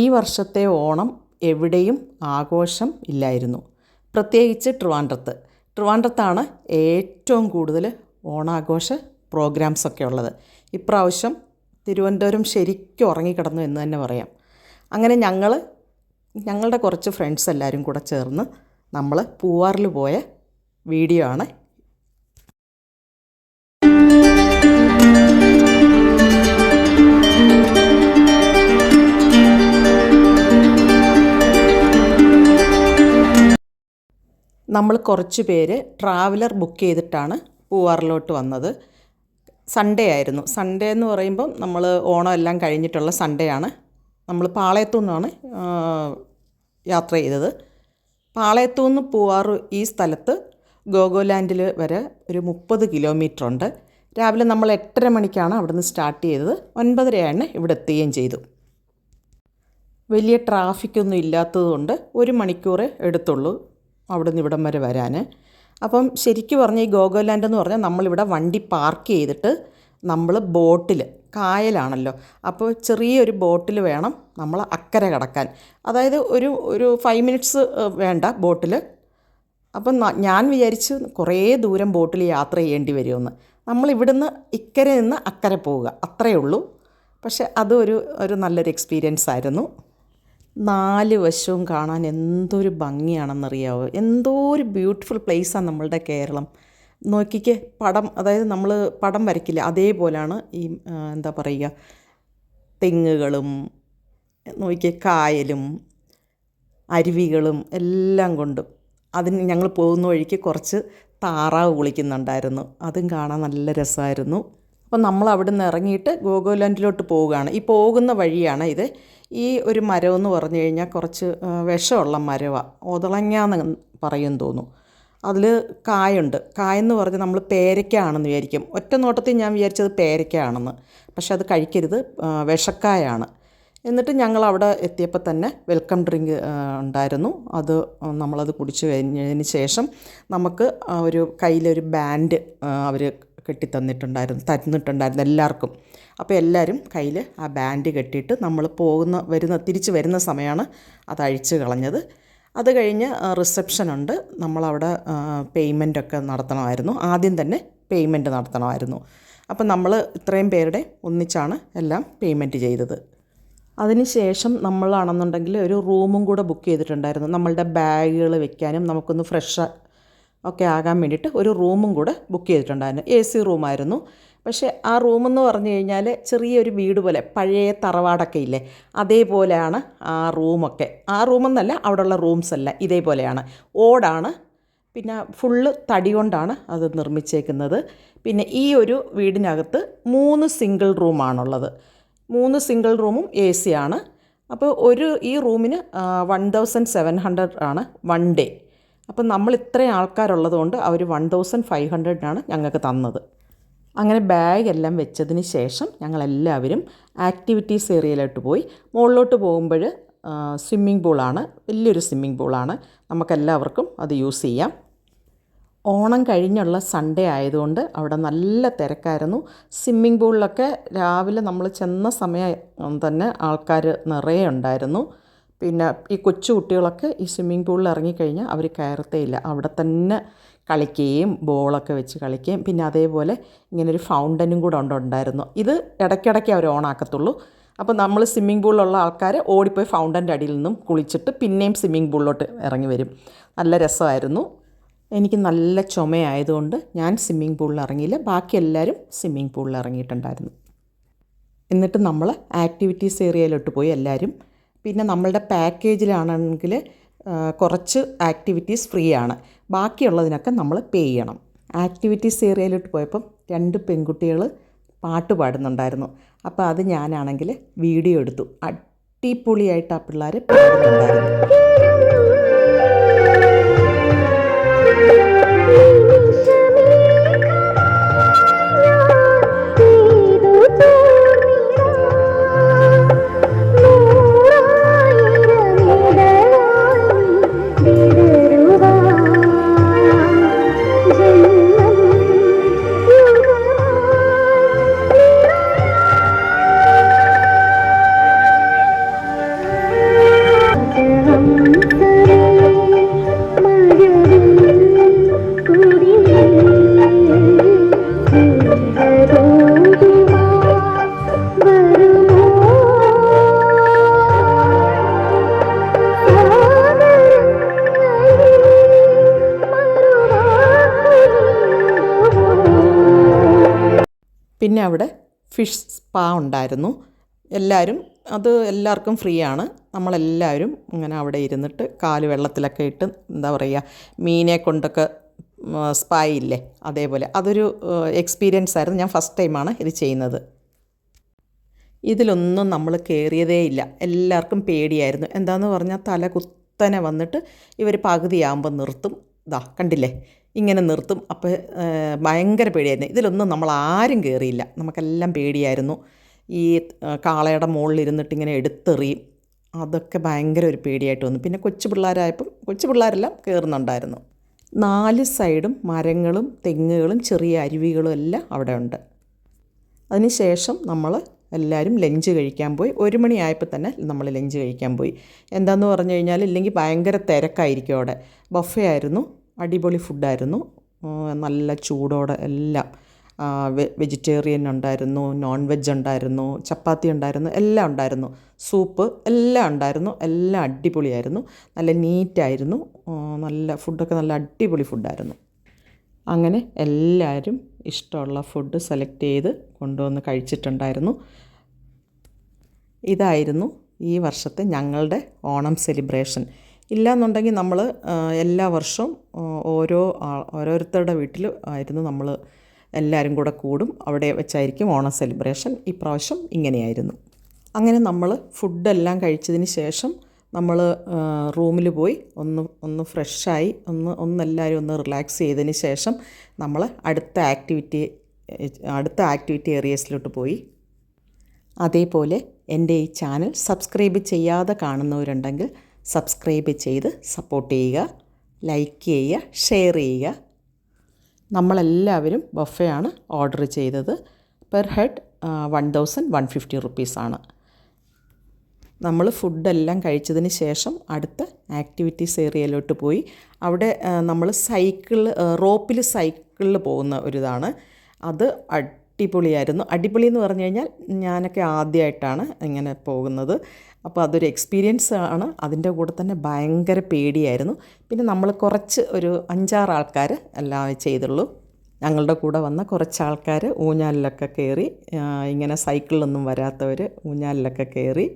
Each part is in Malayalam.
ഈ വർഷത്തെ ഓണം എവിടെയും ആഘോഷം ഇല്ലായിരുന്നു. പ്രത്യേകിച്ച് ട്രിവാൻഡ്രത്ത്. ട്രിവാൻഡ്രത്താണ് ഏറ്റവും കൂടുതൽ ഓണാഘോഷ പ്രോഗ്രാംസൊക്കെ ഉള്ളത്. ഇപ്രാവശ്യം തിരുവനന്തപുരം ശരിക്കും ഉറങ്ങിക്കിടന്നു എന്ന് തന്നെ പറയാം. അങ്ങനെ ഞങ്ങൾ ഞങ്ങളുടെ കുറച്ച് ഫ്രണ്ട്സ് എല്ലാവരും കൂടെ ചേർന്ന് നമ്മൾ പൂവാറിൽ പോയ വീഡിയോ ആണ് നമ്മൾ കുറച്ച് പേര് ട്രാവലർ ബുക്ക് ചെയ്തിട്ടാണ് പൂവാറിലോട്ട് വന്നത്. സൺഡേ ആയിരുന്നു. സൺഡേ എന്ന് പറയുമ്പം നമ്മൾ ഓണം എല്ലാം കഴിഞ്ഞിട്ടുള്ള സൺഡേ ആണ്. നമ്മൾ പാളയത്തു നിന്നാണ് യാത്ര ചെയ്തത്. പാളയത്തു നിന്ന് പൂവാറ് ഈ സ്ഥലത്ത് ഗോഗോലാൻഡിൽ വരെ ഒരു മുപ്പത് കിലോമീറ്റർ ഉണ്ട്. രാവിലെ നമ്മൾ എട്ടര മണിക്കാണ് അവിടുന്ന് സ്റ്റാർട്ട് ചെയ്തത്. ഒൻപതരയാണ് ഇവിടെ എത്തുകയും ചെയ്തു. വലിയ ട്രാഫിക്കൊന്നും ഇല്ലാത്തതുകൊണ്ട് ഒരു മണിക്കൂർ എടുത്തുള്ളൂ. അവിടെ നിന്ന് ഇവിടം വരെ വരാൻ അപ്പം ശരിക്കും പറഞ്ഞാൽ ഈ ഗോഗോലാൻഡ് എന്ന് പറഞ്ഞാൽ നമ്മളിവിടെ വണ്ടി പാർക്ക് ചെയ്തിട്ട് നമ്മൾ ബോട്ടിൽ കായലാണല്ലോ. അപ്പോൾ ചെറിയൊരു ബോട്ടിൽ വേണം നമ്മൾ അക്കരെ കടക്കാൻ. അതായത് ഒരു ഒരു ഫൈവ് മിനിറ്റ്സ് വേണ്ട ബോട്ടിൽ അപ്പം ഞാൻ വിചാരിച്ചു കുറേ ദൂരം ബോട്ടിൽ യാത്ര ചെയ്യേണ്ടി വരുമെന്ന്. നമ്മൾ ഇവിടുന്ന് ഇക്കരെ നിന്ന് അക്കരെ പോവുക. അത്രയേ ഉള്ളൂ. പക്ഷെ അതൊരു ഒരു നല്ലൊരു എക്സ്പീരിയൻസ് ആയിരുന്നു. നാല് വശവും കാണാൻ എന്തൊരു ഭംഗിയാണെന്നറിയാവോ? എന്തോ ഒരു ബ്യൂട്ടിഫുൾ പ്ലേസാണ് നമ്മളുടെ കേരളം. നോക്കിക്കേ പടം അതായത് നമ്മൾ പടം വരയ്ക്കില്ല? അതേപോലെയാണ് ഈ എന്താ പറയുക തെങ്ങുകളും നോക്കിയേ കായലും അരുവികളും എല്ലാം കൊണ്ടും അതിന് ഞങ്ങൾ പോകുന്ന വഴിക്ക് കുറച്ച് താറാവ് കുളിക്കുന്നുണ്ടായിരുന്നു. അതും കാണാൻ നല്ല രസമായിരുന്നു. അപ്പം നമ്മൾ അവിടെ നിന്ന് ഇറങ്ങിയിട്ട് ഗോകുലാൻഡിലോട്ട് പോവുകയാണ്. ഈ പോകുന്ന വഴിയാണ് ഇത്. ഈ ഒരു മരം എന്ന് പറഞ്ഞു കഴിഞ്ഞാൽ കുറച്ച് വിഷമുള്ള മരമാണ് ഒതളങ്ങാന്ന് പറയും തോന്നുന്നു. അതിൽ കായുണ്ട്. കായെന്ന് പറഞ്ഞ് നമ്മൾ പേരയ്ക്കാണെന്ന് വിചാരിക്കും. ഒറ്റ നോട്ടത്തിൽ ഞാൻ വിചാരിച്ചത് പേരയ്ക്കാണെന്ന്. പക്ഷെ അത് കഴിക്കരുത്. വിഷക്കായാണ്. എന്നിട്ട് ഞങ്ങൾ അവിടെ എത്തിയപ്പോൾ തന്നെ വെൽക്കം ഡ്രിങ്ക് ഉണ്ടായിരുന്നു. അത് നമ്മളത് കുടിച്ചു കഴിഞ്ഞതിന് ശേഷം നമുക്ക് ഒരു കയ്യിലൊരു ബാൻഡ് അവർ കെട്ടിത്തന്നിട്ടുണ്ടായിരുന്നു തന്നിട്ടുണ്ടായിരുന്നു എല്ലാവർക്കും. അപ്പോൾ എല്ലാവരും കയ്യിൽ ആ ബാൻഡ് കെട്ടിയിട്ട് നമ്മൾ പോകുന്ന വരുന്ന തിരിച്ച് വരുന്ന സമയമാണ് അത് അഴിച്ച് കളഞ്ഞത്. അത് കഴിഞ്ഞ് റിസപ്ഷൻ ഉണ്ട്. നമ്മളവിടെ പേയ്മെന്റൊക്കെ നടത്തണമായിരുന്നു. ആദ്യം തന്നെ പേയ്മെന്റ് നടത്തണമായിരുന്നു. അപ്പം നമ്മൾ ഇത്രയും പേരുടെ ഒന്നിച്ചാണ് എല്ലാം പേയ്മെന്റ് ചെയ്തത്. അതിനുശേഷം നമ്മളാണെന്നുണ്ടെങ്കിൽ ഒരു റൂമും കൂടെ ബുക്ക് ചെയ്തിട്ടുണ്ടായിരുന്നു. നമ്മളുടെ ബാഗുകൾ വെക്കാനും നമുക്കൊന്ന് ഫ്രഷ് ഒക്കെ ആകാൻ വേണ്ടിയിട്ട് ഒരു റൂമും കൂടെ ബുക്ക് ചെയ്തിട്ടുണ്ടായിരുന്നു. എ സി റൂമായിരുന്നു. പക്ഷേ ആ റൂമെന്ന് പറഞ്ഞു കഴിഞ്ഞാൽ ചെറിയൊരു വീട് പോലെ പഴയ തറവാടൊക്കെ ഇല്ലേ അതേപോലെയാണ് ആ റൂമൊക്കെ. ആ റൂമെന്നല്ല അവിടെയുള്ള റൂംസ് അല്ല ഇതേപോലെയാണ്. ഓടാണ് പിന്നെ ഫുള്ള് തടി കൊണ്ടാണ് അത് നിർമ്മിച്ചേക്കുന്നത്. പിന്നെ ഈ ഒരു വീടിനകത്ത് മൂന്ന് സിംഗിൾ റൂമാണുള്ളത്. മൂന്ന് സിംഗിൾ റൂമും എ സി ആണ്. അപ്പോൾ ഒരു ഈ റൂമിന് വൺ തൗസൻഡ് സെവൻ ഹൺഡ്രഡ് ആണ് വൺ ഡേ. അപ്പം നമ്മൾ ഇത്രയും ആൾക്കാരുള്ളത് കൊണ്ട് അവർ വൺ തൗസൻഡ് ഫൈവ് ഹൺഡ്രഡിനാണ് ഞങ്ങൾക്ക് തന്നത്. അങ്ങനെ ബാഗ് എല്ലാം വെച്ചതിന് ശേഷം ഞങ്ങളെല്ലാവരും ആക്ടിവിറ്റീസ് ഏരിയയിലോട്ട് പോയി. മുകളിലോട്ട് പോകുമ്പോൾ സ്വിമ്മിംഗ് പൂളാണ് വലിയൊരു സ്വിമ്മിംഗ് പൂളാണ് നമുക്കെല്ലാവർക്കും അത് യൂസ് ചെയ്യാം. ഓണം കഴിഞ്ഞുള്ള സൺഡേ ആയതുകൊണ്ട് അവിടെ നല്ല തിരക്കായിരുന്നു. സ്വിമ്മിംഗ് പൂളിലൊക്കെ രാവിലെ നമ്മൾ ചെന്ന സമയം തന്നെ ആൾക്കാർ നിറയെ ഉണ്ടായിരുന്നു. പിന്നെ ഈ കൊച്ചു കുട്ടികളൊക്കെ ഈ സ്വിമ്മിംഗ് പൂളിൽ ഇറങ്ങിക്കഴിഞ്ഞാൽ അവർ കയറത്തേയില്ല അവിടെ തന്നെ കളിക്കുകയും ബോളൊക്കെ വെച്ച് കളിക്കുകയും. പിന്നെ അതേപോലെ ഇങ്ങനെ ഒരു ഫൗണ്ടനും കൂടെ ഉണ്ട് ഉണ്ടായിരുന്നു. ഇത് ഇടയ്ക്കിടയ്ക്ക് അവർ ഓണാക്കത്തുള്ളൂ അപ്പോൾ നമ്മൾ സ്വിമ്മിംഗ് പൂളിലുള്ള ആൾക്കാർ ഓടിപ്പോയി ഫൗണ്ടന്റെ അടിയിൽ നിന്നും കുളിച്ചിട്ട് പിന്നെയും സ്വിമ്മിംഗ് പൂളിലോട്ട് ഇറങ്ങി വരും. നല്ല രസമായിരുന്നു. എനിക്ക് നല്ല ചുമയായതുകൊണ്ട് ഞാൻ സ്വിമ്മിംഗ് പൂളിൽ ഇറങ്ങിയില്ല. ബാക്കി എല്ലാവരും സ്വിമ്മിംഗ് പൂളിൽ ഇറങ്ങിയിട്ടുണ്ടായിരുന്നു. എന്നിട്ട് നമ്മൾ ആക്ടിവിറ്റീസ് ഏരിയയിലോട്ട് പോയി എല്ലാവരും പിന്നെ നമ്മളുടെ പാക്കേജിലാണെങ്കിൽ കുറച്ച് ആക്ടിവിറ്റീസ് ഫ്രീ ആണ്. ബാക്കിയുള്ളതിനൊക്കെ നമ്മൾ പേ ചെയ്യണം. ആക്ടിവിറ്റീസ് ഏരിയയിലോട്ട് പോയപ്പം രണ്ട് പെൺകുട്ടികൾ പാട്ട് പാടുന്നുണ്ടായിരുന്നു. അപ്പോൾ അത് ഞാനാണെങ്കിൽ വീഡിയോ എടുത്തു. അടിപൊളിയായിട്ട് ആ പിള്ളേർ പാടുന്നുണ്ടായിരുന്നു. അവിടെ ഫിഷ് സ്പാ ഉണ്ടായിരുന്നു. എല്ലാവരും അത് എല്ലാവർക്കും ഫ്രീ ആണ്. നമ്മളെല്ലാവരും ഇങ്ങനെ അവിടെ ഇരുന്നിട്ട് കാൽ വെള്ളത്തിലൊക്കെ ഇട്ട് എന്താ പറയുക മീനെ കൊണ്ടൊക്കെ സ്പാ ഇല്ലേ അതേപോലെ. അതൊരു എക്സ്പീരിയൻസ് ആയിരുന്നു. ഞാൻ ഫസ്റ്റ് ടൈമാണ് ഇത് ചെയ്യുന്നത്. ഇതിലൊന്നും നമ്മൾ കയറിയതേ ഇല്ല. എല്ലാവർക്കും പേടിയായിരുന്നു. എന്താണെന്ന് പറഞ്ഞാൽ തല കുത്തനെ വന്നിട്ട് ഇവർ പകുതിയാകുമ്പോൾ നിർത്തും. ഇതാ കണ്ടില്ലേ? ഇങ്ങനെ നിർത്തും. അപ്പോൾ ഭയങ്കര പേടിയായിരുന്നു. ഇതിലൊന്നും നമ്മൾ ആരും കയറിയില്ല നമുക്കെല്ലാം പേടിയായിരുന്നു. ഈ കാളയുടെ മുകളിൽ ഇരുന്നിട്ട് ഇങ്ങനെ എടുത്തെറിയും. അതൊക്കെ ഭയങ്കര ഒരു പേടിയായിട്ട് വന്നു. പിന്നെ കൊച്ചു പിള്ളേരായപ്പം കൊച്ചു പിള്ളേരെല്ലാം കയറുന്നുണ്ടായിരുന്നു നാല് സൈഡും മരങ്ങളും തെങ്ങുകളും ചെറിയ അരുവികളും എല്ലാം അവിടെ ഉണ്ട്. അതിനുശേഷം നമ്മൾ എല്ലാവരും ലഞ്ച് കഴിക്കാൻ പോയി. ഒരു മണിയായപ്പോൾ തന്നെ നമ്മൾ ലഞ്ച് കഴിക്കാൻ പോയി. എന്താണെന്ന് പറഞ്ഞു കഴിഞ്ഞാൽ ഇല്ലെങ്കിൽ ഭയങ്കര തിരക്കായിരിക്കും അവിടെ. ബഫേ ആയിരുന്നു. അടിപൊളി ഫുഡായിരുന്നു. നല്ല ചൂടോടെ എല്ലാം വെജിറ്റേറിയൻ ഉണ്ടായിരുന്നു നോൺ വെജ് ഉണ്ടായിരുന്നു ചപ്പാത്തി ഉണ്ടായിരുന്നു എല്ലാം ഉണ്ടായിരുന്നു. സൂപ്പ് എല്ലാം ഉണ്ടായിരുന്നു എല്ലാം അടിപൊളിയായിരുന്നു. നല്ല നീറ്റായിരുന്നു. നല്ല ഫുഡൊക്കെ നല്ല അടിപൊളി ഫുഡായിരുന്നു. അങ്ങനെ എല്ലാവരും ഇഷ്ടമുള്ള ഫുഡ് സെലക്ട് ചെയ്ത് കൊണ്ടുവന്ന് കഴിച്ചിട്ടുണ്ടായിരുന്നു. ഇതായിരുന്നു ഈ വർഷത്തെ ഞങ്ങളുടെ ഓണം സെലിബ്രേഷൻ. ഇല്ലയെന്നുണ്ടെങ്കിൽ നമ്മൾ എല്ലാ വർഷവും ഓരോ ഓരോരുത്തരുടെ വീട്ടിൽ ആയിരുന്നു നമ്മൾ എല്ലാവരും കൂടെ കൂടും. അവിടെ വെച്ചായിരിക്കും ഓണം സെലിബ്രേഷൻ. ഇപ്രാവശ്യം ഇങ്ങനെയായിരുന്നു. അങ്ങനെ നമ്മൾ ഫുഡെല്ലാം കഴിച്ചതിന് ശേഷം നമ്മൾ റൂമിൽ പോയി ഒന്ന് ഒന്ന് ഫ്രഷായി ഒന്ന് ഒന്ന് ഒന്നെല്ലാവരും ഒന്ന് റിലാക്സ് ചെയ്തതിന് ശേഷം നമ്മൾ അടുത്ത ആക്ടിവിറ്റി അടുത്ത ആക്ടിവിറ്റി ഏരിയസിലോട്ട് പോയി. അതേപോലെ എന്റെ ഈ ചാനൽ സബ്സ്ക്രൈബ് ചെയ്യാതെ കാണുന്നവരുണ്ടെങ്കിൽ സബ്സ്ക്രൈബ് ചെയ്ത് സപ്പോർട്ട് ചെയ്യുക ലൈക്ക് ചെയ്യുക ഷെയർ ചെയ്യുക. നമ്മളെല്ലാവരും ബഫയാണ് ഓർഡർ ചെയ്തത്. Per head one thousand one fifty റുപ്പീസാണ് നമ്മൾ ഫുഡെല്ലാം കഴിച്ചതിന് ശേഷം അടുത്ത ആക്ടിവിറ്റീസ് ഏരിയയിലോട്ട് പോയി. അവിടെ നമ്മൾ സൈക്കിൾ റോപ്പിൽ സൈക്കിളിൽ പോകുന്ന ഒരിതാണ്. അത് അടിപൊളിയായിരുന്നു. അടിപൊളി എന്ന് പറഞ്ഞു കഴിഞ്ഞാൽ ഞാനൊക്കെ ആദ്യമായിട്ടാണ് ഇങ്ങനെ പോകുന്നത്. അപ്പോൾ അതൊരു എക്സ്പീരിയൻസ് ആണ്. അതിന്റെ കൂടെ തന്നെ ഭയങ്കര പേടിയായിരുന്നു. പിന്നെ നമ്മൾ കുറച്ച് ഒരു അഞ്ചാറ് ആൾക്കാർ എല്ലാം ചെയ്തുള്ളൂ. ഞങ്ങളുടെ കൂടെ വന്ന കുറച്ച് ആൾക്കാർ ഊഞ്ഞാലിലൊക്കെ കയറി ഇങ്ങനെ സൈക്കിളിലൊന്നും വരാത്തവർ ഊഞ്ഞാലിലൊക്കെ കയറി.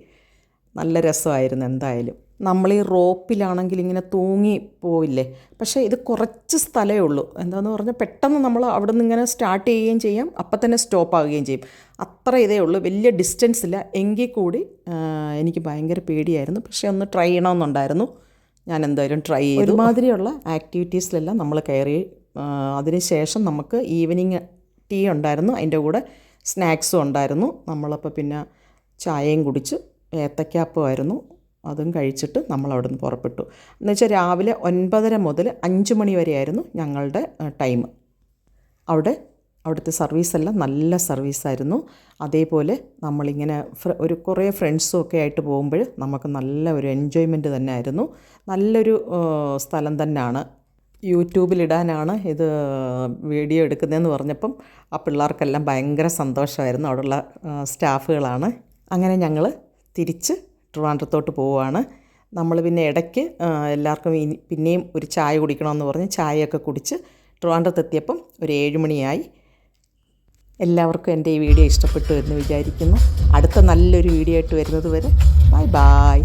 നല്ല രസമായിരുന്നു എന്തായാലും. നമ്മൾ ഈ റോപ്പിലാണെങ്കിൽ ഇങ്ങനെ തൂങ്ങി പോവില്ലേ? പക്ഷേ ഇത് കുറച്ച് സ്ഥലമേ ഉള്ളൂ. എന്താണെന്ന് പറഞ്ഞാൽ പെട്ടെന്ന് നമ്മൾ അവിടെ നിന്ന് ഇങ്ങനെ സ്റ്റാർട്ട് ചെയ്യുകയും ചെയ്യാം അപ്പം തന്നെ സ്റ്റോപ്പ് ആവുകയും ചെയ്യും. അത്ര ഇതേ ഉള്ളൂ. വലിയ ഡിസ്റ്റൻസ് ഇല്ല. എങ്കിൽ കൂടി എനിക്ക് ഭയങ്കര പേടിയായിരുന്നു. പക്ഷേ ഒന്ന് ട്രൈ ചെയ്യണമെന്നുണ്ടായിരുന്നു. ഞാൻ എന്തായാലും ട്രൈ ചെയ്തു. ഒരുമാതിരിയുള്ള ആക്ടിവിറ്റീസിലെല്ലാം നമ്മൾ കയറി അതിനുശേഷം നമുക്ക് ഈവനിങ് ടീ ഉണ്ടായിരുന്നു. അതിന്റെ കൂടെ സ്നാക്സും ഉണ്ടായിരുന്നു. നമ്മളപ്പോൾ പിന്നെ ചായയും കുടിച്ച് ഏത്തക്കാപ്പമായിരുന്നു അതും കഴിച്ചിട്ട് നമ്മൾ അവിടെ നിന്ന് പുറപ്പെട്ടു. എന്നുവെച്ചാൽ രാവിലെ ഒൻപതര മുതൽ അഞ്ച് മണി വരെയായിരുന്നു ഞങ്ങളുടെ ടൈം. അവിടെ അവിടുത്തെ സർവീസെല്ലാം നല്ല സർവീസായിരുന്നു അതേപോലെ നമ്മളിങ്ങനെ ഒരു കുറേ ഫ്രണ്ട്സും ഒക്കെ ആയിട്ട് പോകുമ്പോൾ നമുക്ക് നല്ല ഒരു എൻജോയ്മെന്റ് തന്നെ ആയിരുന്നു നല്ലൊരു സ്ഥലം തന്നെയാണ്. യൂട്യൂബിലിടാനാണ് ഇത് വീഡിയോ എടുക്കുന്നതെന്ന് പറഞ്ഞപ്പം ആ പിള്ളേർക്കെല്ലാം ഭയങ്കര സന്തോഷമായിരുന്നു. അവിടെയുള്ള സ്റ്റാഫുകളാണ്. അങ്ങനെ ഞങ്ങൾ തിരിച്ച് ട്രിവാൻഡ്രത്തോട്ട് പോവുകയാണ്. നമ്മൾ പിന്നെ ഇടയ്ക്ക് എല്ലാവർക്കും പിന്നെയും ഒരു ചായ കുടിക്കണമെന്ന് പറഞ്ഞ് ചായയൊക്കെ കുടിച്ച് ട്രിവാൻഡ്രത്തെത്തിയപ്പം ഒരു ഏഴുമണിയായി എല്ലാവർക്കും എന്റെ ഈ വീഡിയോ ഇഷ്ടപ്പെട്ടു എന്ന് വിചാരിക്കുന്നു. അടുത്ത നല്ലൊരു വീഡിയോ ആയിട്ട് വരുന്നത് വരെ ബൈ ബായ്